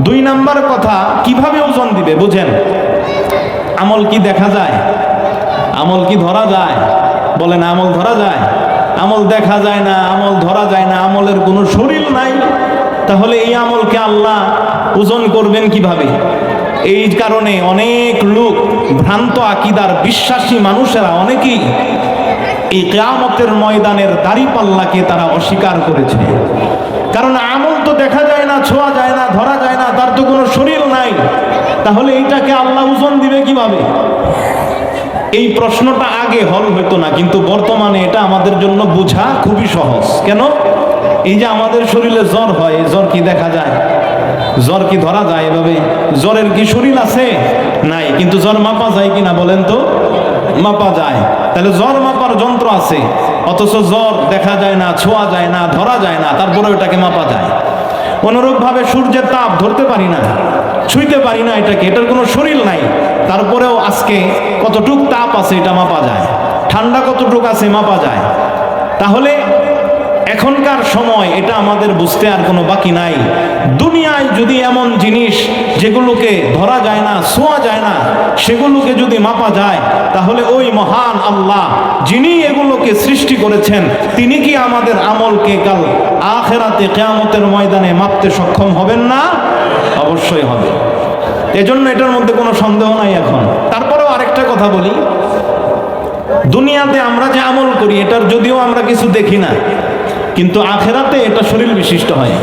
দুই নাম্বার কথা, কীভাবে ওজন দিবে, বুঝেন? আমল কি দেখা যায়? আমল কি ধরা যায়? বলেন, আমল ধরা যায়? আমল দেখা যায় না, আমল ধরা যায় না, আমলের কোনো শরীর নাই। তাহলে এই আমলকে আল্লাহ ওজন করবেন কীভাবে? এই কারণে অনেক লোক, ভ্রান্ত আকিদার বিশ্বাসী মানুষেরা অনেকেই এই কেয়ামতের ময়দানের দাড়ি পাল্লাকে তারা অস্বীকার করেছে। কারণ আমল দেখা যায় না, ছোঁয়া যায় না, ধরা যায় না, তার তো কোনো শরীর নাই। তাহলে এইটাকে আল্লাহ ওজন দিবে কীভাবে? এই প্রশ্নটা আগে হল হতো না, কিন্তু বর্তমানে এটা আমাদের জন্য বোঝা খুবই সহজ। কেন? এই যে আমাদের শরীরে জ্বর হয় জ্বর কি দেখা যায়? জ্বর কি ধরা যায় এভাবে? জ্বরের কি শরীর আছে? নাই। কিন্তু জ্বর মাপা যায় কিনা বলেন তো? মাপা যায়। তাহলে জ্বর মাপার যন্ত্র আছে। অথচ জ্বর দেখা যায় না, ছোঁয়া যায় না, ধরা যায় না তারপরে ওটাকে মাপা যায়। অনুরূপভাবে সূর্যের তাপ ধরতে পারি না, ছুঁইতে পারি না এটাকে, এটার কোনো শরীর নাই। তারপরেও আজকে কতটুক তাপ আছে এটা মাপা যায়। ঠান্ডা কতটুক আছে মাপা যায়। তাহলে এখনকার সময় এটা আমাদের বুঝতে আর কোনো বাকি নাই। দুনিয়ায় যদি এমন জিনিস যেগুলোকে ধরা যায় না ছোঁয়া যায় না, সেগুলোকে যদি মাপা যায়, তাহলে ওই মহান আল্লাহ যিনি এগুলোকে সৃষ্টি করেছেন, তিনি কি আমাদের আমলকে কাল আখেরাতে কেয়ামতের ময়দানে মাপতে সক্ষম হবেন না? অবশ্যই হবে। এজন্য এটার মধ্যে কোনো সন্দেহ নাই এখন। তারপরেও আরেকটা কথা বলি। দুনিয়াতে আমরা যে আমল করি, এটার যদিও আমরা কিছু দেখি না। কিন্তু আখেরাতে এটা শরীর বিশিষ্ট হয়।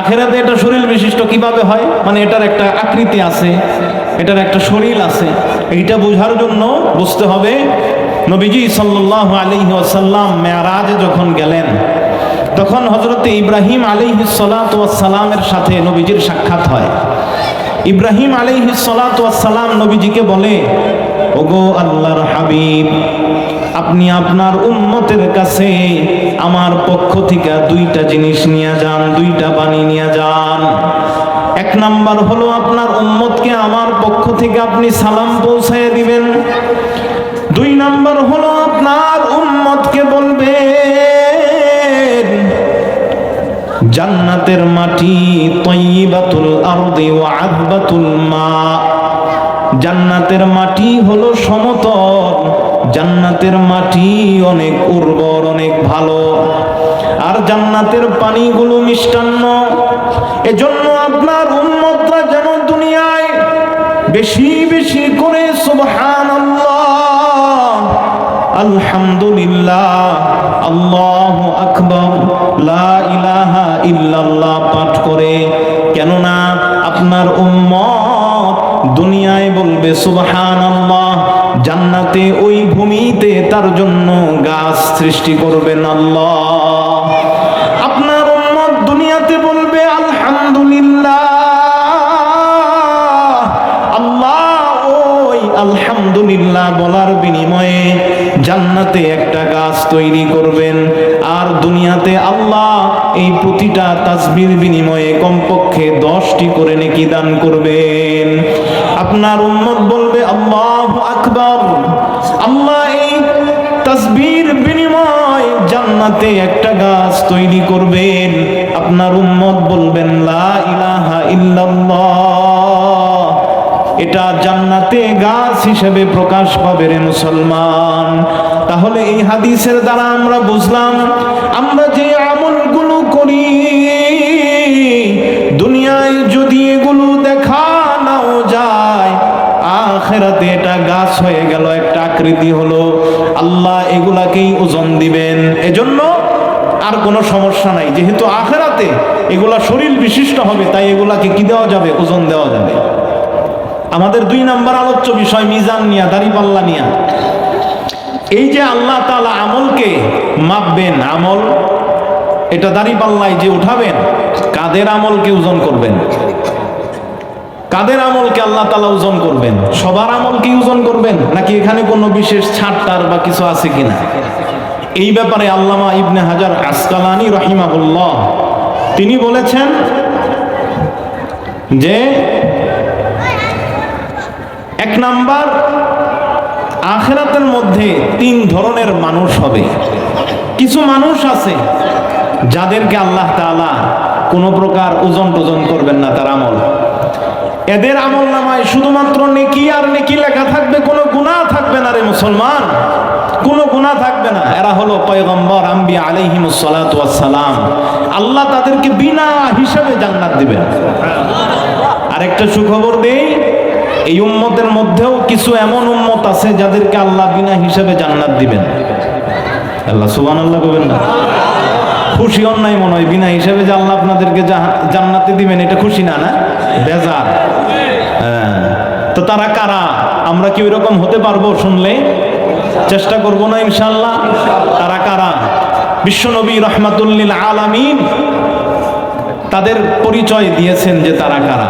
আখেরাতে এটা শরীর বিশিষ্ট কীভাবে হয়? মানে এটার একটা আকৃতি আছে, এটার একটা শরীর আছে। এইটা বোঝার জন্য বুঝতে হবে, নবীজি সাল্লাহ আলী ওয়াসাল্লাম মেয়ারাজে যখন গেলেন, তখন হজরত ইব্রাহিম আলী সালামের সাথে নবীজির সাক্ষাৎ হয়। ইব্রাহিম আলাইহি সালাম নবীজিকে বলে, ওগো আল্লাহর হাবিব আপনি আপনার উম্মতের কাছে আমার পক্ষ থেকে দুইটা জিনিস নিয়ে যান, দুইটা বাণী নিয়ে যান। এক নাম্বার হলো আপনার উম্মতকে আমার পক্ষ থেকে আপনি সালাম পৌঁছায় দিবেন। দুই নাম্বার হলো আপনার উম্মতকে বলবেন, জান্নাতের মাটি তৈবাতুল আরদি ওয়া আদবাতুল মা। জান্নাতের মাটি হলো সমতল জান্নাতের মাটি অনেক উর্বর, অনেক ভালো। আর জান্নাতের পানিগুলো মিষ্টান্ন। এজন্য আপনার উন্মতরা যেন দুনিয়ায় বেশি বেশি করে সুবহানাল্লাহ, আলহামদুলিল্লাহ, আল্লাহ আকবর, লা ইলাহা ইল্লাল্লাহ পাঠ করে। কেননা আপনার উম্মত দুনিয়ায় বলবে সুবহান আল্লাহ জান্নাতে ভূমিতে তার জন্য গাছ সৃষ্টি করবেন আল্লাহ। আপনার উম্মত দুনিয়াতে বলবে, আলহামদুলিল্লাহ। আল্লাহ ওই আলহামদুলিল্লাহ বলার বিনিময়ে জান্নাতে একটা গাছ তৈরি করবেন। আর দুনিয়াতে আল্লাহ এই প্রতিটা তাসবির বিনিময়ে কমপক্ষে দশটি করে নেকি দান করবেন। আপনার উম্মত বলবে, আল্লাহ আকবর। আল্লাহ এই তসবির বিনিময় জান্নাতে একটা গাছ তৈরি করবেন। আপনার উম্মত বলবেন, লা ইলাহা এটা জান্নাতে গাছ হিসেবে প্রকাশ পাবে রে মুসলমান। তাহলে এই হাদিসের দ্বারা আমরা বুঝলাম, আমরা যে আখেরাতে এটা গাছ হয়ে গেল, একটা আকৃতি হলো আল্লাহ এগুলাকেই ওজন দিবেন। এজন্য আর কোনো সমস্যা নাই, যেহেতু আখেরাতে এগুলা শরীর বিশিষ্ট হবে, তাই এগুলাকে কি দেওয়া যাবে? ওজন দেওয়া যাবে। আমাদের দুই নাম্বার আলোচ্য বিষয়, মিজান নিয়া, দাড়ি পাল্লা নিয়া। এই যে আল্লাহ তালা আমলকে মাপবেন, আমল, এটা দাড়ি পাল্লায় যে উঠাবেন, কাদের আমলকে ওজন করবেন? কাদের আমলকে আল্লাহ তালা ওজন করবেন? সবার আমলকে ওজন করবেন? নাকি এখানে কোনো বিশেষ ছাড়টার বা কিছু আছে কিনা? এই ব্যাপারে আল্লামা ইবনে হাজার আসকালানি রহিমাবুল্লাহ তিনি বলেছেন যে, এক নাম্বার, আখেরাতের মধ্যে তিন ধরনের মানুষ হবে। কিছু মানুষ আছে যাদেরকে আল্লাহ তাআলা কোনো প্রকার ওজন টোজন করবেন না তার আমল। এদের আমল নামায় শুধুমাত্র নেকি আর নেকি লেখা থাকবে, কোনো গুণা থাকবে না রে মুসলমান। কোনো গুণা থাকবে না। এরা হলো পয়গম্বর আম্বি আলাইহিমুস সালাতু সালাম। আল্লাহ তাদেরকে বিনা হিসাবে জান্নাত দিবেন। আরেকটা সুখবর দেই, এই উম্মতের মধ্যেও কিছু এমন উম্মত আছে যাদেরকে আল্লাহ বিনা হিসাবে জান্নাত দিবেন। আল্লাহ সুবান আল্লাহ করবেন না। খুশি অন্যায় মনে হয়, বিনা হিসাবে যে আল্লাহ আপনাদেরকে জান্নাতে দিবেন, এটা খুশি না না? বেজার। হ্যাঁ। তো তারা কারা? আমরা কি ওইরকম হতে পারব শুনলে? চেষ্টা করব না ইনশাল্লাহ তারা কারা? বিশ্বনবী রহমাতুল্লিল আলামিন তাদের পরিচয় দিয়েছেন যে তারা কারা।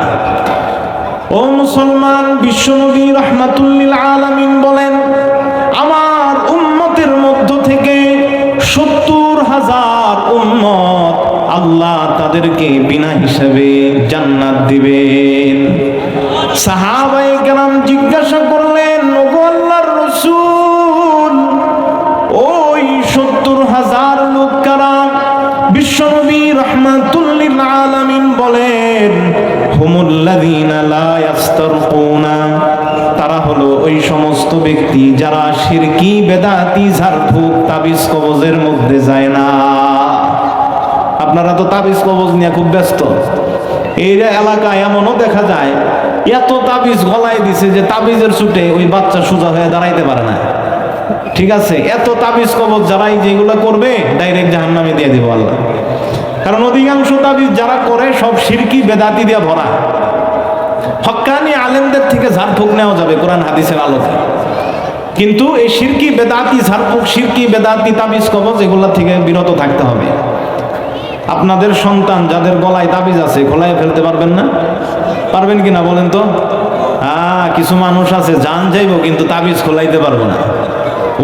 ও মুসলমান, বিশ্বনবী রহমাতুল্লিল আলামিন বলেন, আমার উম্মতের মধ্য থেকে সত্তর হাজার উম্মত আল্লাহ তাদেরকে বিনা হিসাবে জান্নাত দিবেন। সাহাবায়ে কেরাম জিজ্ঞাসা করলেন আল্লাহর রাসূল, ওই সত্তর হাজার লোক কারা? বিশ্বনবী রহমাতুল্লিল আলামিন বলেন, হুমুল্লাযীনা লা ইয়াস্তারকুনা। তারা হলো ওই সমস্ত ব্যক্তি যারা শিরকি বেদাতি, ঝাড়ফুঁক, তাবিজ, কবজের মধ্যে যায় না। আপনারা তো তাবিজ কবজ নিয়ে খুব ব্যস্ত। এই এলাকায় এমনও দেখা যায়, এত তাবিজ গলায় দিছে যে তাবিজের ছুটে ওই বাচ্চা সোজা হয়ে দাঁড়াইতে পারে না। ঠিক আছে? এত তাবিজ কবজ যারাই যেগুলো করবে, ডাইরেক্ট জাহান্নামে দিয়ে দিব আল্লাহ। কারণ অধিকাংশ তাবিজ যারা করে, সব সিরকি, বেদাতি দিয়ে ভরা। হক্কানি আলেমদের থেকে ঝাড়ফুঁক নেওয়া যাবে কোরআন হাদিসের আলোকে। কিন্তু এই শিরকি বেদাতি, ঝাড়ফুঁক, সিরকি, বেদাতি, তাবিজ কবজ এগুলা থেকে বিরত থাকতে হবে। আপনাদের সন্তান যাদের গলায় তাবিজ আছে গলায় ফেলতে পারবেন না? পারবেন কিনা বলেন তো? হ্যাঁ কিছু মানুষ আছে জান যাইব, কিন্তু তাবিজ খোলাইতে পারব না।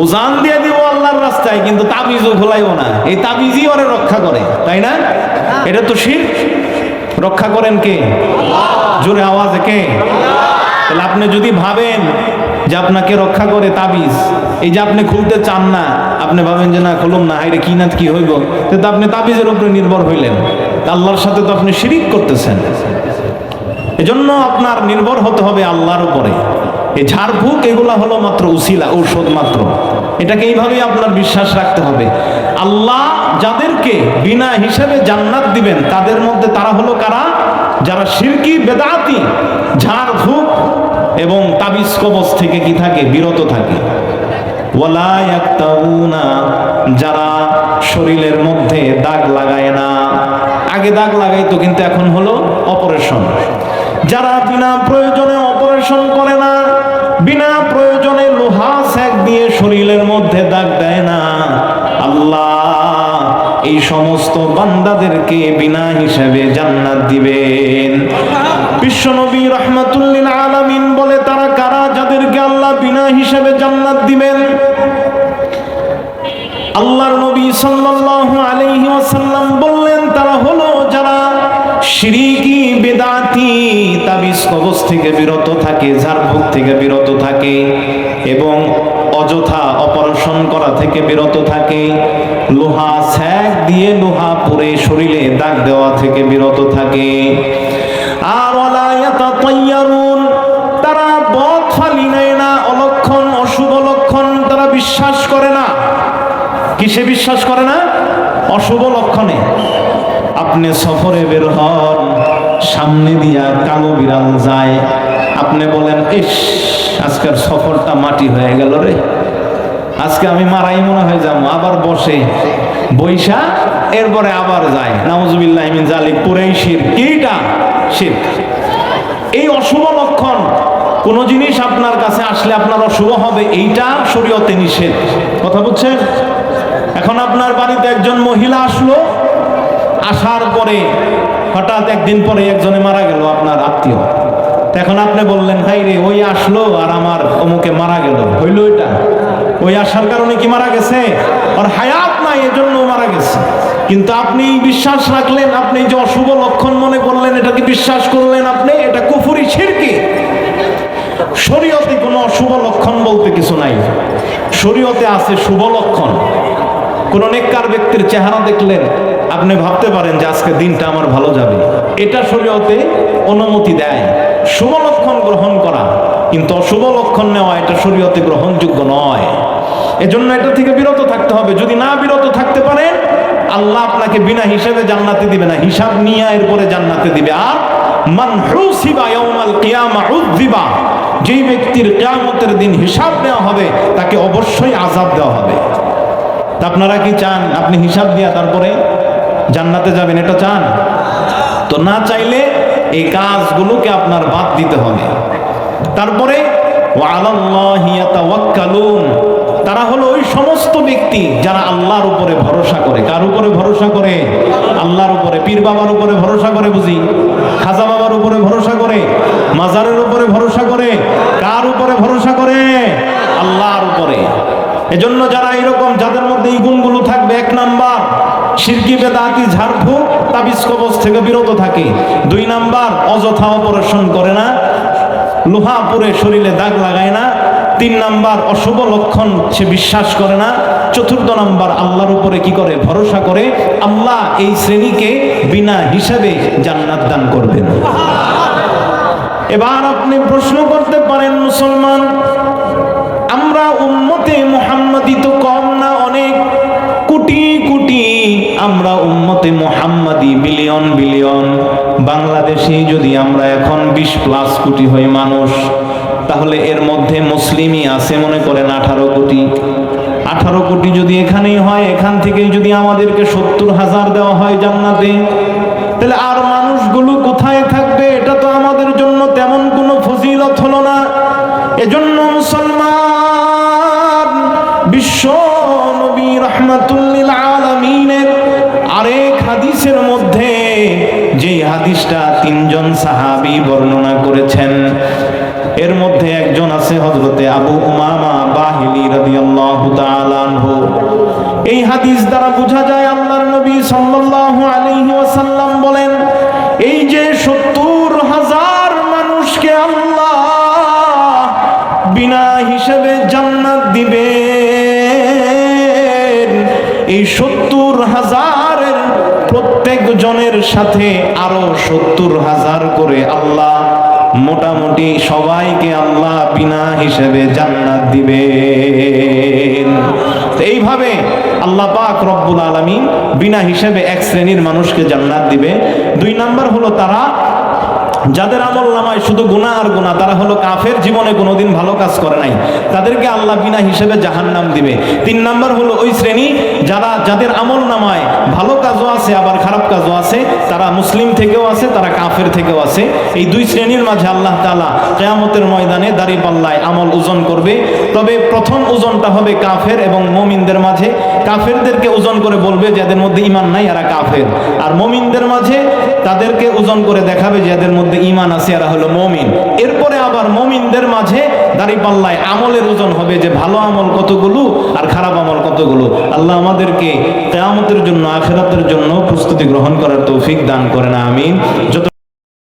ও জান দিয়ে দিব আল্লাহর রাস্তায়, কিন্তু তাবিজও খোলাইব না। এই তাবিজই ওরে রক্ষা করে, তাই না? এটা তো শির। রক্ষা করেন কে? জোরে আওয়াজে কে? তাহলে আপনি যদি ভাবেন যে আপনাকে রক্ষা করে তাবিজ, এই যে আপনি খুলতে চান না আপনি ভাবেন যে, না খুলুম না, হাইরে কি না, কি হইব? তো আপনি তাবিজের উপরে নির্ভর হইলেন। আল্লাহর সাথে তো আপনি শিরিক করতেছেন। এজন্য আপনার নির্ভর হতে হবে আল্লাহর উপরে। এই ঝাড়ফুঁক, এগুলা হলো মাত্র উসিলা, ঔষধ মাত্র। এটাকে এইভাবেই আপনার বিশ্বাস রাখতে হবে। আল্লাহ যাদেরকে বিনা হিসাবে জান্নাত দিবেন, তাদের মধ্যে তারা হলো কারা? যারা শিরকি বেদাতি, ঝাড়ফুঁক এবং তাবিজ কবজ থেকে কি থাকে? বিরত থাকে। যারা শরীরের মধ্যে দাগ লাগায় না। আগে দাগ লাগাইতো, কিন্তু এখন হলো অপারেশন। যারা বিনা প্রয়োজনে অপারেশন করে না, বিনা প্রয়োজনে লোহা স্যাক দিয়ে শরীরের মধ্যে দাগ দেয় না। আল্লাহ এই সমস্ত বান্দাদেরকে বিনা হিসাবে জান্নাত দিবেন। বিশ্বনবী রহমাতুল্লিল আলামিন বলে, তারা কারা যাদেরকে আল্লাহ বিনা হিসাবে জান্নাত দিবেন? ওয়াসাল্লাম বললেন, তারা হলো যারা শিরিকি বেদাতি, তাবিজ কবজ থেকে বিরত থাকে, ঝাড়ফুঁক থেকে বিরত থাকে এবং অযথা অপারেশন করা থেকে বিরত থাকে। লোহা স্যাক দিয়ে লোহা পুরে শরীরে দাগ দেওয়া থেকে বিরত থাকে। আর তারা বদ ফালি নেয় না, অলক্ষণ, অশুভ লক্ষণ তারা বিশ্বাস করে না। কিসে বিশ্বাস করে না? অশুভ লক্ষণে আপনি সফরে বের হন, সামনে দিয়া কালো বিড়াল যায়। আপনি বলেন, ইস, আজকের সফরটা মাটি হয়ে গেল রে। আজকে আমি মারাই মনে হয়ে যাব, আবার বসে বৈশা এরপরে আবার যায়। নাউজুবিল্লাহ মিন জালিক পুরেই শির কিটা শির এই অশুভ লক্ষণ, কোন জিনিস আপনার কাছে আসলে আপনার অশুভ হবে, এইটা শরীয়তে নিষেধ। কথা বুঝছেন? এখন আপনার বাড়িতে একজন মহিলা আসলো। আসার পরে হঠাৎ একদিন পরে একজনে মারা গেল আপনার আত্মীয়। এখন আপনি বললেন ভাই রে, ওই আসলো আর আমার অমুকে মারা গেল। হইল এটা। ওই আসার কারণে কি মারা গেছে? আর হায়াত নাই এজন্য মারা গেছে। কিন্তু আপনি বিশ্বাস রাখলেন, আপনি যে অশুভ লক্ষণ মনে করলেন এটাকে বিশ্বাস করলেন আপনি? এটা কুফুরি ছিড়কি শরীয়তে কোনো অশুভ লক্ষণ বলতে কিছু নাই। শরীয়তে আছে শুভ লক্ষণ। কোন নেককার ব্যক্তির চেহারা দেখলেন, আপনি ভাবতে পারেন যে আজকে দিনটা আমার ভালো যাবে। এটা শরীয়তে অনুমতি দেয়। শুভ লক্ষণ গ্রহণ করা, কিন্তু অশুভ লক্ষণ নেওয়া এটা শরীয়তে গ্রহণযোগ্য নয়। এজন্য এটা থেকে বিরত থাকতে হবে। যদি না বিরত থাকতে পারেন, আল্লাহ আপনাকে বিনা হিসেবে জান্নাতে দিবে না। হিসাব নিয়ে এরপরে জান্নাতে দিবে। আর যেই ব্যক্তির কিয়ামতের দিন হিসাব নেওয়া হবে, তাকে অবশ্যই আযাব দেওয়া হবে। তা আপনারা কি চান? আপনি হিসাব দিয়া তারপরে জান্নাতে যাবেন, এটা চান? তো না চাইলে এই কাজগুলোকে আপনার বাদ দিতে হবে। তারপরে তারা হলো ওই সমস্ত ব্যক্তি যারা আল্লাহর উপরে ভরসা করে। কার উপরে ভরসা করে? আল্লাহর উপরে। পীর বাবার উপরে ভরসা করে বুঝি? খাজা বাবার উপরে ভরসা করে? মাজারের উপরে ভরসা করে? কার উপরে ভরসা করে? আল্লাহর উপরে। এজন্য যারা এরকম যাদের মধ্যে এই গুণগুলো থাকবে, এক নাম্বার, সিরকি, বেদাতি ঝাড়ফুঁক তাবিজ কবজ থেকে বিরত থাকে। দুই নাম্বার, অযথা অপারেশন করে না লোহা পরে শরীরে দাগ লাগায় না। তিন নাম্বার, অশুভ লক্ষণ সে বিশ্বাস করে না। চতুর্থ নাম্বার, আল্লাহর উপরে কি করে? ভরসা করে আল্লাহ এই শ্রেণীকে বিনা হিসাবে জান্নাত দান করবেন। এবার আপনি প্রশ্ন করতে পারেন, মুসলমান, আমরা উম্মতে মোহাম্মদি তো কম না অনেক? কোটি কোটি। আমরা উম্মতে মোহাম্মদি, বিলিয়ন বিলিয়ন। বাংলাদেশে যদি আমরা এখন বিশ প্লাস কোটি হই মানুষ, তাহলে এর মধ্যে মুসলিমই আছে মনে করেন আঠারো কোটি। আঠারো কোটি যদি এখানেই হয়, এখান থেকেই যদি আমাদেরকে সত্তর হাজার দেওয়া হয় জান্নাতে, তাহলে আর মানুষগুলো কোথায় থাকবে? এটা তো আমাদের জন্য তেমন কোনো ফজিলত হলো না। এজন্য মুসলমান বিশ্ব নবী রহমাতুল্লিল আলমিনের আরেক হাদিসের মধ্যে যে হাদিসটা তিনজন সাহাবী বর্ণনা করেছেন, এর মধ্যে একজন আছে হজরতে আবু উমামা বাহিলি রাদিয়াল্লাহু তাআলা আনহু। এই হাদিস দ্বারা বোঝা যায় আল্লাহর নবী সাল্লাল্লাহু আলাইহি ওয়াসাল্লাম বলেন, এই যে সত্তর হাজার মানুষকে আল্লাহ বিনা হিসেবে এই সত্তর হাজারের প্রত্যেক জনের সাথে আরও সত্তর হাজার করে আল্লাহ মোটামুটি সবাইকে আল্লাহ বিনা হিসেবে জান্নাত দিবেন। তো এইভাবে আল্লাহ পাক রব্বুল আলামিন বিনা হিসেবে এক শ্রেণির মানুষকে জান্নাত দিবে। দুই নাম্বার হলো তারা যাদের আমল নামায় শুধু গুনাহ আর গুণা তারা হলো কাফের, জীবনে কোনোদিন ভালো কাজ করে নাই। তাদেরকে আল্লাহ বিনা হিসেবে জাহান নাম দিবে। তিন নাম্বার হলো ওই শ্রেণি, যারা যাদের আমল নামায় ভালো কাজও আছে, আবার খারাপ কাজও আছে, তারা মুসলিম থেকেও আছে, তারা কাফের থেকেও আছে। এই দুই শ্রেণির মাঝে আল্লাহ তালা কেয়ামতের ময়দানে দাড়ি পাল্লায় আমল ওজন করবে। তবে প্রথম ওজনটা হবে কাফের এবং মমিনদের মাঝে। কাফেরদেরকে ওজন করে বলবে, যাদের মধ্যে ইমান নাই, এরা কাফের। আর মমিনদের মাঝে তাদেরকে ওজন করে দেখাবে যে এদের মধ্যে ইমান আছে, এরা হলো মমিন। এরপরে আবার মমিনদের মাঝে দাড়ি পাল্লায় আমলের ওজন হবে যে ভালো আমল কতগুলো আর খারাপ আমল কতগুলো। আল্লাহ আমাদেরকে কেয়ামতের জন্য, আখেরাতের জন্য প্রস্তুতি গ্রহণ করার তৌফিক দান করে না আমিন। যত